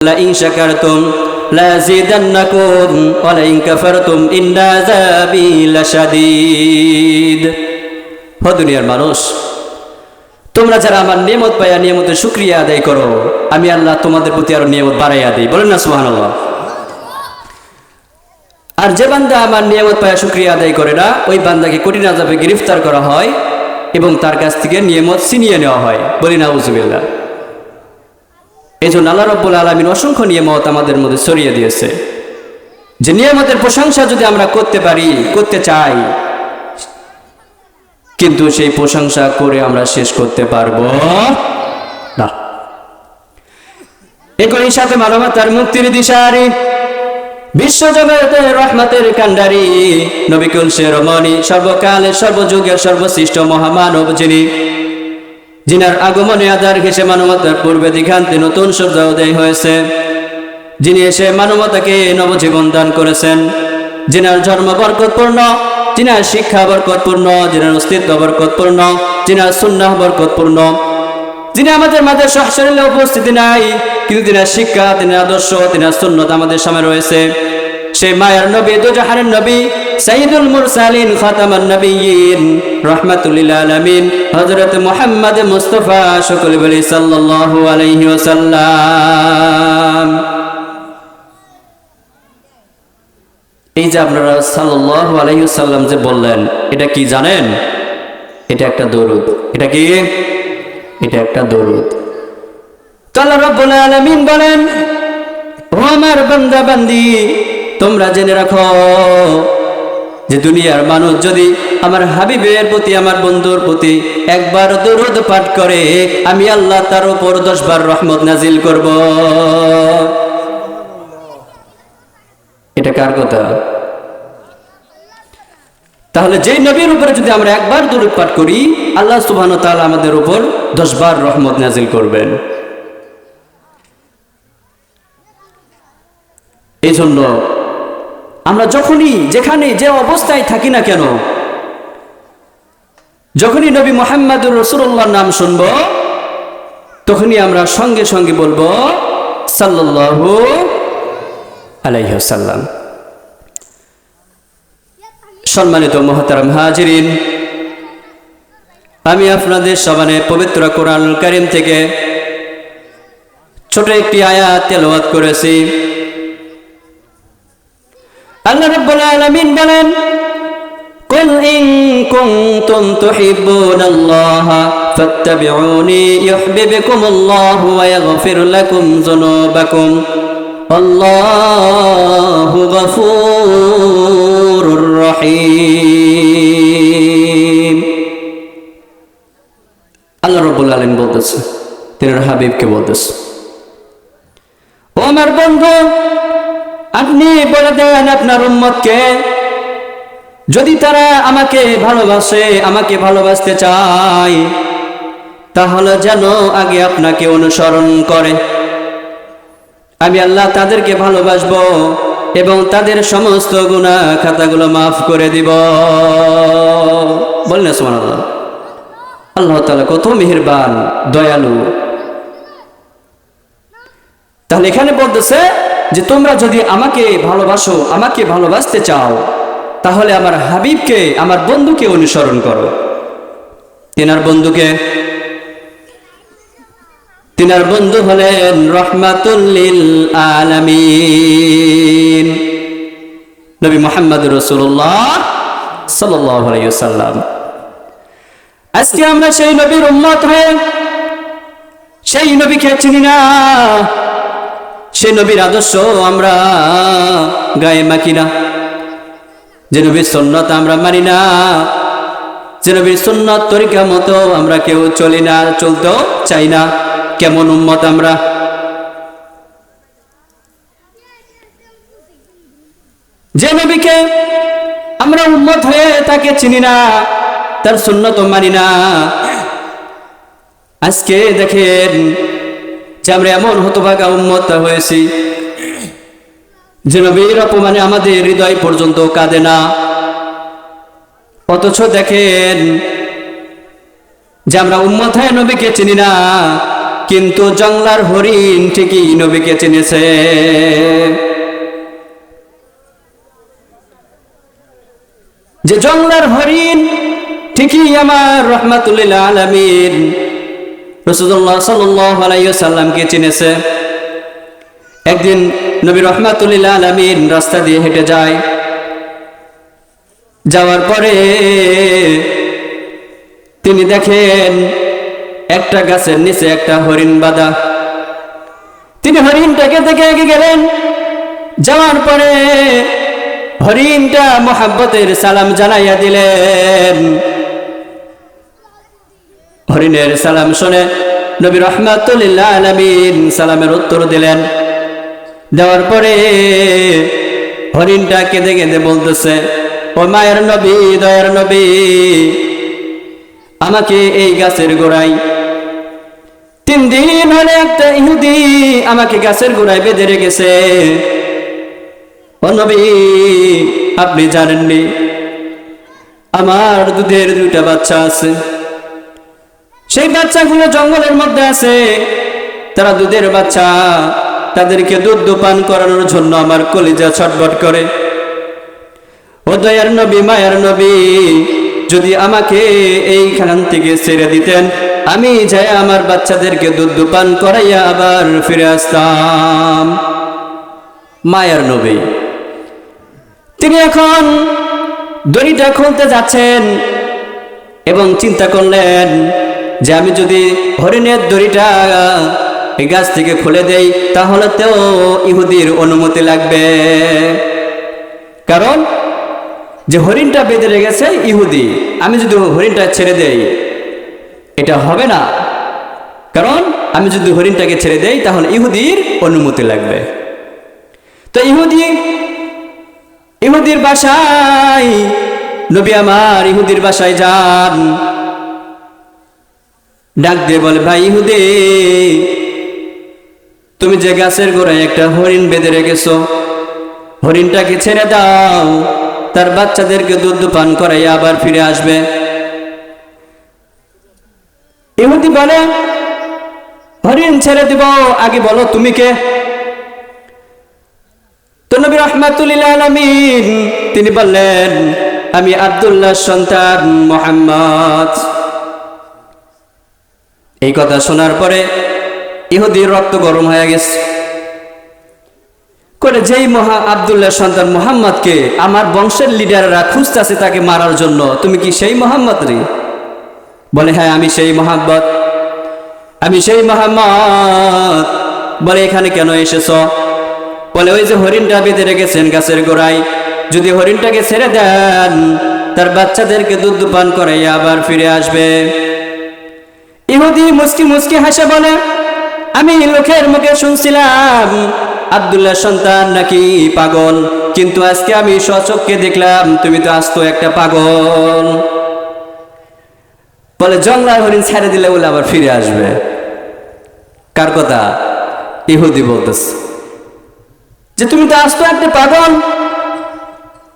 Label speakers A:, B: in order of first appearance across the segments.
A: لئن شكرتم لازيدنكم ولئن كفرتم إن عذابي لشديد হ দুনিয়ার মানুষ তোমরা যারা আমার নিয়মত পাইয়া নিয়মতের শুক্রিয়া আদায় করো আমি আল্লাহ তোমাদের প্রতি আরো নিয়মত বাড়াইয়া দিই বলেন না সুবহানাল্লাহ আর যে বান্দা আমার নিয়ামত পায়া শুক্রিয়া আদায় করে না ওই বান্দাকে কঠিন আজাবে গ্রেফতার করা হয় এবং তার কাছ থেকে নিয়ামত ছিনিয়ে নেওয়া হয় বলি না উজুবিল্লা এই জন্য আল্লাহ রব্বুল আলমিন অসংখ্য নিয়ামত আমাদের মধ্যে ছড়িয়ে দিয়েছে। যে নিয়ামতের প্রশংসা যদি আমরা করতে পারি, করতে চাই, কিন্তু সেই প্রশংসা করে আমরা শেষ করতে পারব না। এগুলির সাথে মানবতার মুক্তির দিশারি, বিশ্বজগতের রহমতের কান্ডারি নবিকুল শেরমণি সর্বকালের সর্বযুগের সর্বশ্রেষ্ঠ মহামানব যিনি যিনার আগমনে আধার ঘেসে মানবতার পূর্বে দিঘান্তে নতুন সূর্য উদয় হয়েছে। যিনি এসে মানবতাকে নবজীবন দান করেছেন যিনার জন্ম বরকতপূর্ণ যিনার শিক্ষা বরকতপূর্ণ যিনার অস্তিত্ব বরকতপূর্ণ যিনার সুন্নাহ বরকতপূর্ণ। যিনি আমাদের মাঝে সহসরিলে উপস্থিতি নাই, কিন্তু তিনার শিক্ষা, তিনার আদর্শ, তিনার সুন্নত আমাদের সামনে রয়েছে। সেই মায়ার নবী, দুজাহানের নবী সাইদুল মুরসালিন, খাতামান নবীন রহমাতুল্লিল আলামিন। হযরত মুহাম্মদ মুস্তাফা সকল বলি সাল্লাল্লাহু আলাইহি এই যে আপনারা সাল্লাল্লাহু আলাইহি যে বললেন, এটা কি জানেন? এটা একটা দরুদ। এটা কি? এটা একটা দরুদ। আল্লাহ রাব্বুল আলামিন বলেন, ও আমার বান্দা বান্দি তোমরা জেনে রাখো যে দুনিয়ার মানুষ যদি আমার হাবিবের প্রতি, আমার বন্ধুর প্রতি একবার দরুদ পাঠ করে, আমি আল্লাহ তার উপর দশবার রহমত নাজিল করব। এটা কার কথা? তাহলে যেই নবীর উপরে যদি আমরা একবার দরুদ পাঠ করি, আল্লাহ সুবহান তাআলা আমাদের উপর দশবার রহমত নাজিল করবেন। এই জন্য আমরা যখনই যেখানে যে অবস্থায় থাকি না কেন, যখনই নবী মোহাম্মদুর রসুল্লাহর নাম শুনব, তখনই আমরা সঙ্গে সঙ্গে বলব, সাল্লাল্লাহু আলাইহাল্লাম সম্মানিত মহতারাম হাজিরিন, আমি আপনাদের সবানে পবিত্র কোরআন করিম থেকে ছোট একটি আয়াত তেলাওয়াত করেছি। আল্লাহ রাব্বুল আলামিন বলেন قل إن كنتم تحبون الله فاتبعوني يحببكم الله ويغفر لكم ذنوبكم والله غفور رحيم আল্লাহ রব্বুল আলামিন বলতেছে তিনি হাবিবকে বলতেছে ও আমার বন্ধু আপনি বলে দেন আপনার উম্মতকে, যদি তারা আমাকে ভালোবাসে, আমাকে ভালোবাসতে চায়, তাহলে যেন আগে আপনাকে অনুসরণ করে। আমি আল্লাহ তাদেরকে ভালোবাসবো এবং তাদের সমস্ত গুণা খাতাগুলো মাফ করে দিব। বললেন সোমান আল্লাহ আল্লাহ তালা কত মেহেরবান, দয়ালু। তাহলে এখানে বলতেছে যে তোমরা যদি আমাকে ভালোবাসো, আমাকে ভালোবাসতে চাও, তাহলে আমার হাবিবকে, আমার বন্ধুকে অনুসরণ করো। তিনার বন্ধুকে? তিনার বন্ধু হলেন রহমাতুল্লিল আলামিন। নবী মোহাম্মদ রসুল্লাহ সাল্লাম আজকে আমরা সেই নবীর উম্মত হয়ে, সেই নবীকে চিনি না। সে নবীর আদর্শ আমরা গায়ে মাখি না। যে নবীর সন্ন্যত আমরা মানি না। যে নবীর সন্ন্যত তরিকা মতো আমরা কেউ চলি না, চলতেও চাই না। কেমন উম্মত আমরা? যে নবীকে আমরা উন্মত হয়ে তাকে চিনি না, তার সুন্নত মানি না। আজকে দেখেন যে আমরা এমন হতভাগা উন্মত হয়েছি যে নবীর অপমানে আমাদের হৃদয় পর্যন্ত কাঁদে না। অথচ দেখেন যে আমরা উম্মত হয়ে নবীকে চিনি না, কিন্তু জংলার হরিণ ঠিকই নবীকে চিনেছে। যে জংলার হরিণ ঠিকই আমার রহমাতুল্লিল আলমিন রসুল্লাহ সাল্লামকে চিনেছে। একদিন নবী রহমাতুল্লিল আলমিন রাস্তা দিয়ে হেঁটে যায়। যাওয়ার পরে তিনি দেখেন একটা গাছের নিচে একটা হরিণ বাঁধা। তিনি হরিণটাকে দেখে এগিয়ে গেলেন। যাওয়ার পরে হরিণটা মোহাব্বতের সালাম জানাইয়া দিলেন। হরিণের সালাম শুনে নবী রহমাতুল্লাহ আলমিন সালামের উত্তর দিলেন। দেওয়ার পরে হরিণটা কেঁদে কেঁদে বলতেছে, ও মায়ের নবী, দয়ার নবী, আমাকে এই গাছের গোড়ায় তিন দিন হলে একটা ইহুদি আমাকে গাছের গোড়ায় বেঁধে রেখেছে। ও নবী, আপনি জানেননি, আমার দুধের দুইটা বাচ্চা আছে। সেই বাচ্চাগুলো জঙ্গলের মধ্যে আছে, তারা দুধের বাচ্চা, তাদেরকে দুধ পান করানোর জন্য আমার কলিজা ছটবট করে। ও দয়ার নবী, মায়ার নবী, যদি আমাকে এইখান থেকে ছেড়ে দিতেন, আমি যাই আমার বাচ্চাদেরকে দুধ পান করাইয়া আবার ফিরে আসতাম। মায়ার নবী, তিনি এখন দড়িটা খুলতে যাচ্ছেন এবং চিন্তা করলেন যে আমি যদি হরিণের দড়িটা গাছ থেকে খুলে দেই, তাহলে তো ইহুদির অনুমতি লাগবে। কারণ যে হরিণটা বেঁধে রেখেছে ইহুদি, আমি যদি হরিণটা ছেড়ে দেই, এটা হবে না। কারণ আমি যদি হরিণটাকে ছেড়ে দেই, তাহলে ইহুদির অনুমতি লাগবে। তো ইহুদি, ইহুদির বাসায় নবী আমার ইহুদির বাসায় যান। ডাক দিয়ে বলে, ভাই ইহুদি, তুমি যে গাছের গোড়ায় একটা হরিণ বেঁধে রেখেছো হরিণটাকে ছেড়ে দাও? তার বাচ্চাদেরকে দুধ পান করাই আবার ফিরে আসবে। ইহুদি বলে, হরিণ ছেড়ে দিব, আগে বলো তুমি কে? তো তিনি বললেন, আমি আবদুল্লাহ সন্তান মোহাম্মদ। এই কথা শোনার পরে ইহুদির রক্ত গরম হয়ে গেছে। করে যেই মহা আবদুল্লাহ সন্তান মোহাম্মদকে আমার বংশের লিডাররা খুঁজতেছে তাকে মারার জন্য, তুমি কি সেই মোহাম্মদ রে? বলে হ্যাঁ আমি সেই মোহাম্মদ। আমি সেই মোহাম্মদ। বলে, এখানে কেন এসেছ? বলে, ওই যে হরিণটা বেঁধে রেখেছেন গাছের গোড়ায়। যদি হরিণটাকে ছেড়ে দেন, তার বাচ্চাদেরকে দুধ পান করাই আবার ফিরে আসবে। ইহুদি মুসকি মুসকি হাসে বলে, আমি লোকের মুখে শুনছিলাম, আবদুল্লাহ সন্তান নাকি পাগল? কিন্তু আজকে আমি সচককে দেখলাম, তুমি তো আস্ত একটা পাগল। বলে জংলার হরিণ ছেড়ে দিলে বলে আবার ফিরে আসবে। কার কথা? ইহুদি বলতেছে যে, তুমি তো আস্ত একটা পাগল।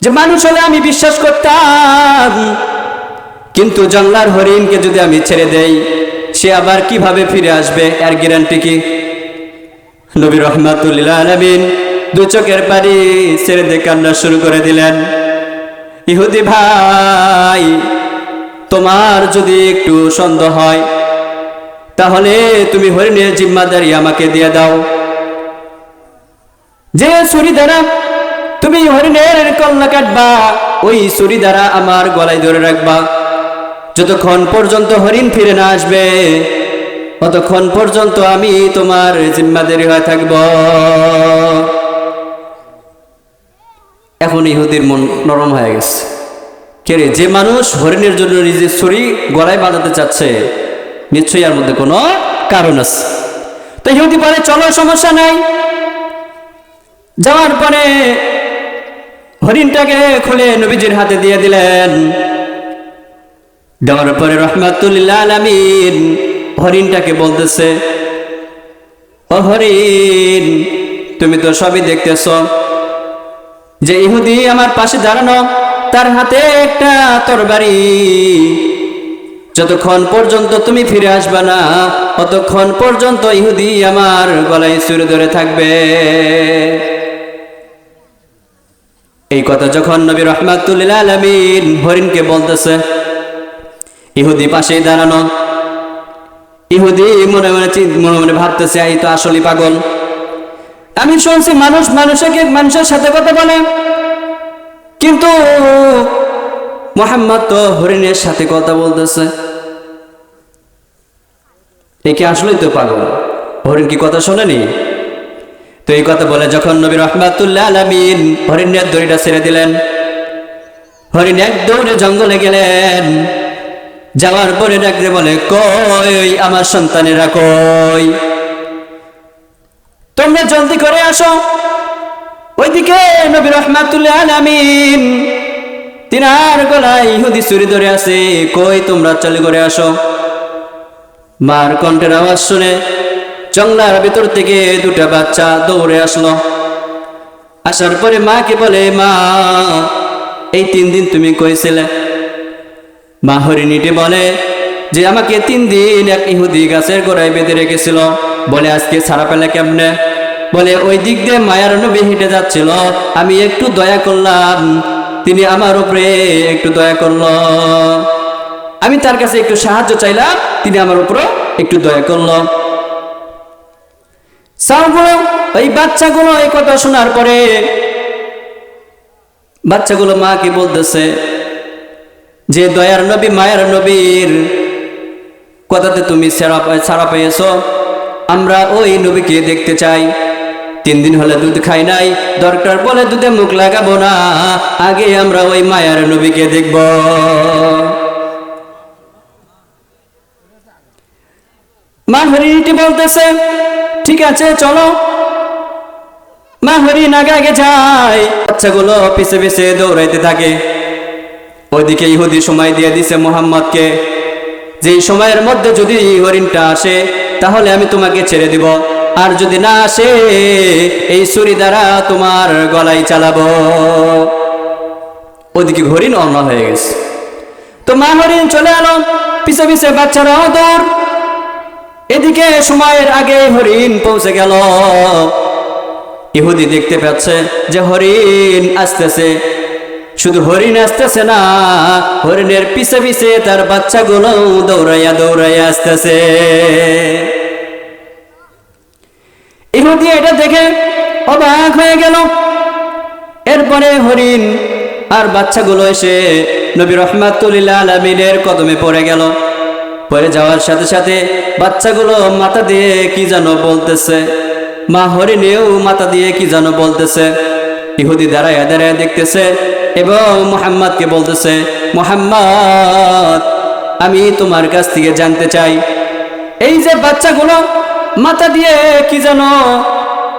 A: যে, মানুষ হলে আমি বিশ্বাস করতাম। কিন্তু জংলার হরিণকে যদি আমি ছেড়ে দেই সে আবার কীভাবে ফিরে আসবে? এর গ্যারান্টি কি? নবী রহমাতুল্লাহ আলমিন দু চোখের পানি ছেড়ে দিয়ে কান্না শুরু করে দিলেন। ইহুদি ভাই, তোমার যদি একটু সন্দেহ হয়, তাহলে তুমি হরিণের জিম্মাদারি আমাকে দিয়ে দাও। যে ছুরি দ্বারা তুমি হরিণের কল্লা কাটবা, ওই ছুরি দ্বারা আমার গলায় ধরে রাখবা। যতক্ষণ পর্যন্ত হরিণ ফিরে না আসবে, ততক্ষণ পর্যন্ত আমি তোমার জিম্মাদারি হয়ে থাকব। এখন ইহুদির মন নরম হয়ে গেছে। কে রে, যে মানুষ হরিণের জন্য নিজের ছুরি গলায় বাঁধাতে চাচ্ছে, নিশ্চয়ই এর মধ্যে কোনো কারণ আছে। তো ইহুদি বলে, চলো, সমস্যা নাই। যাওয়ার পরে হরিণটাকে খুলে নবীজির হাতে দিয়ে দিলেন। দেওয়ার পরে রহমাতুল্লাহ আলমিন হরিণটাকে বলতেছে, ও হরিণ, তুমি তো সবই দেখতেছ। যে ইহুদি আমার পাশে দাঁড়ানো, তার হাতে একটা তরবারি। যতক্ষণ পর্যন্ত তুমি ফিরে আসবে না ততক্ষণ পর্যন্ত ইহুদি আমার গলায় সুরে ধরে থাকবে। এই কথা যখন নবী রহমাতুল্লিল আলমিন হরিণকে বলতেছে ইহুদি পাশেই দাঁড়ানো। ইহুদি মনে মনে মনে মনে ভাবতেছে, এই তো আসলে পাগল। আমি শুনছি মানুষ মানুষকে মানুষের সাথে কথা বলে। কিন্তু মোহাম্মদ তো হরিণের সাথে কথা বলতেছে। একে আসলেই তো পাগল? হরিণ কি কথা শোনেনি? তো এই কথা বলে যখন নবী রহমাতুল্লাহ আলমিন হরিণের দড়িটা ছেড়ে দিলেন, হরিণ এক দৌড়ে জঙ্গলে গেলেন। যাওয়ার পরে ডাকতে বলে, কই আমার সন্তানেরা কই? তোমরা জলদি করে আসো। ওইদিকে নবী রহমাতুল্লাহ আলামিন। তিনার গলায় ইহুদি চুরি ধরে আছে। কই তোমরা চলে করে আসো? মার কণ্ঠের আওয়াজ শুনে জংলার ভিতর থেকে দুটা বাচ্চা দৌড়ে আসলো। আসার পরে মাকে বলে, মা, এই তিন দিন তুমি কইছিলে মা হরিণীটি বলে যে আমাকে তিন দিন এক ইহুদি গাছের গোড়ায় বেঁধে রেখেছিল। বলে, আজকে ছাড়া পেলে কেমনে? বলে, ওই দিক দিয়ে মায়ার নবী হেঁটে যাচ্ছিল। আমি একটু দয়া করলাম। তিনি আমার উপরে একটু দয়া করল। আমি তার কাছে একটু সাহায্য চাইলাম। তিনি আমার উপরে একটু দয়া করল। সারগুলো ওই বাচ্চাগুলো এই কথা শোনার পরে বাচ্চাগুলো মা কি বলতেছে? যে দয়ার নবী, মায়ের নবীর কথাতে তুমি পাই- ছাড়া পেয়েছ। আমরা ওই নবীকে দেখতে চাই। তিন দিন হলে দুধ খাই নাই, দরকার বলে দুধে মুখ লাগাবো না। আগে আমরা ওই মায়ার নবীকে দেখব। মা বলতেছে, ঠিক আছে, চলো। মা হরিণ আগে আগে যায়, বাচ্চাগুলো পিছে পিছে দৌড়াইতে থাকে। ওইদিকে ইহুদি সময় দিয়ে দিছে মোহাম্মদকে। যে সময়ের মধ্যে যদি হরিণটা আসে, তাহলে আমি তোমাকে ছেড়ে দিব। আর যদি না আসে, এই ছুরি দ্বারা তোমার গলায় চালাবো। ওদিকে হরিণ অন্য হয়ে গেছে। তো মা হরিণ চলে এলো, পিছে পিছে বাচ্চারাও দৌড় এদিকে সময়ের আগে হরিণ পৌঁছে গেল। ইহুদি দেখতে পাচ্ছে যে হরিণ আসতেছে। শুধু হরিণ আসতেছে না, হরিণের পিছে পিছে তার বাচ্চাগুলো দৌড়াইয়া দৌড়াইয়া আসতেছে। ইহুদি এটা দেখে অবাক হয়ে গেল। এরপরে হরিণ আর বাচ্চাগুলো এসে নবী রহমাতুল্লাহ আলমিনের কদমে পড়ে গেল। পড়ে যাওয়ার সাথে সাথে বাচ্চাগুলো মাথা দিয়ে কি যেন বলতেছে। মা হরিণেও মাথা দিয়ে কি যেন বলতেছে। ইহুদি দাঁড়ায় দাঁড়ায় দেখতেছে এবং মোহাম্মদকে বলতেছে, মোহাম্মদ, আমি তোমার কাছ থেকে জানতে চাই। এই যে বাচ্চাগুলো মাথা দিয়ে কি জানো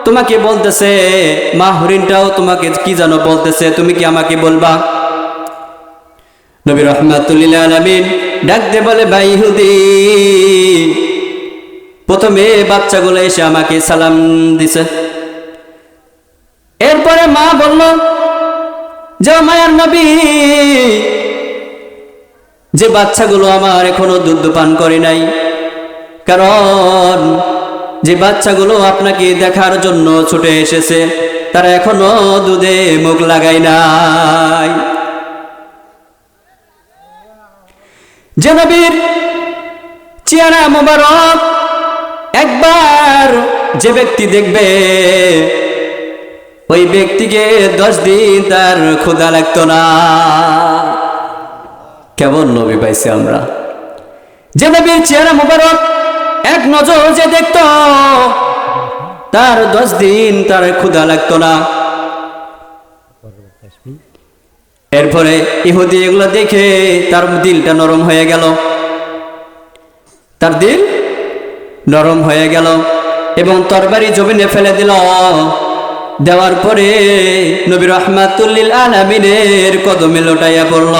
A: তোমাকে বলতেছে মা হরিণটাও তোমাকে কি জানো বলতেছে, তুমি কি আমাকে বলবা? নবী রহমাতুল্লিল আলমিন ডাক দে বলে, ভাই হুদি প্রথমে বাচ্চাগুলো এসে আমাকে সালাম দিছে। মা বলল, যে মায়ার নবী, যে বাচ্চাগুলো আমার এখনও দুধ পান করে নাই। কারণ যে বাচ্চাগুলো আপনাকে দেখার জন্য ছুটে এসেছে, তারা এখনও দুধে মুখ লাগায় নাই। যে নবীর চেহারা মোবারক, একবার যে ব্যক্তি দেখবে ওই ব্যক্তিকে দশ দিন তার ক্ষুধা লাগতো না। কেমন নবী পাইছি আমরা। যে নবীর চেহারা মোবারক, এক নজর যে দেখত, তার দশ দিন তার ক্ষুধা লাগতো না। এরপরে ইহুদি এগুলো দেখে তার দিলটা নরম হয়ে গেল। তার দিল নরম হয়ে গেল এবং তরবারি জমিনে ফেলে দিল। দেওয়ার পরে নবী রহমাতুল্লিল আলামিনের কদমে লোটাইয়া পড়ল।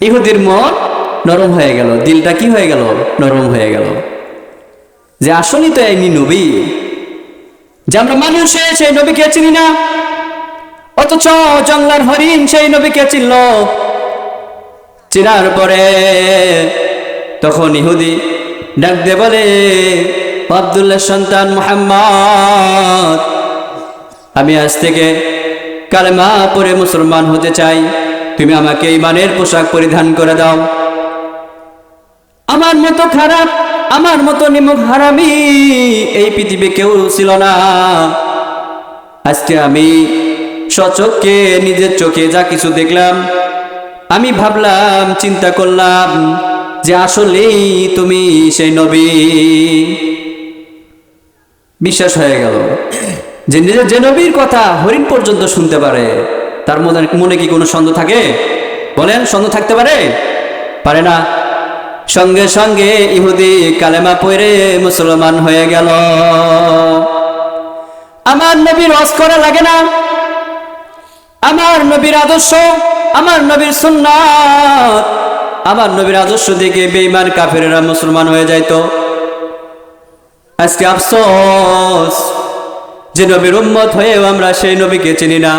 A: ইহুদির মন নরম হয়ে গেল। দিলটা কি হয়ে গেল? নরম হয়ে গেল। যে আসলেই তো এমনি নবী, যে আমরা মানুষে সেই নবীকে চিনি না, অথচ জঙ্গলার হরিণ সেই নবীকে চিনল। চিনার পরে তখন ইহুদি ডাক দে বলে আবদুল্লাহ সন্তান মুহাম্মদ। আমি আজ থেকে কালেমা পরে মুসলমান হতে চাই। তুমি আমাকে ইমানের পোশাক পরিধান করে দাও। আমার মতো খারাপ, আমার মতো নিমুখ হারামি এই পৃথিবী কেউ ছিল না। আজকে আমি সচককে নিজের চোখে যা কিছু দেখলাম, আমি ভাবলাম, চিন্তা করলাম যে আসলেই তুমি সেই নবী। বিশ্বাস হয়ে গেল যে নিজের যে নবীর কথা হরিণ পর্যন্ত শুনতে পারে, তার মনে মনে কি কোনো সন্দেহ থাকে? বলেন, সন্দেহ থাকতে পারে? পারে না। সঙ্গে সঙ্গে ইহুদি কালেমা পড়ে মুসলমান হয়ে গেল। আমার নবীর রস করা লাগে না। আমার নবীর আদর্শ, আমার নবীর সুন্নাত। আমার নবীর আদর্শ দেখে বেঈমান কাফেরেরা মুসলমান হয়ে যাইতো। আজকে আফসোস, যে নবীর উম্মত হয়েও আমরা সেই নবীকে চিনি না।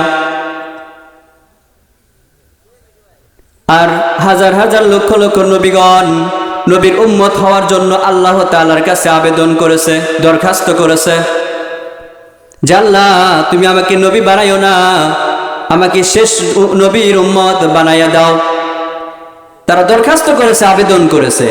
A: আর হাজার হাজার লক্ষ লক্ষ নবীগণ নবীর উম্মত হওয়ার জন্য আল্লাহ তাআলার কাছে আবেদন করেছে, দরখাস্ত করেছে। জাল্লা তুমি আমাকে নবী বানাইও না, আমাকে শেষ নবীর উম্মত বানাইয়া দাও। তারা দরখাস্ত করেছে, আবেদন করেছে।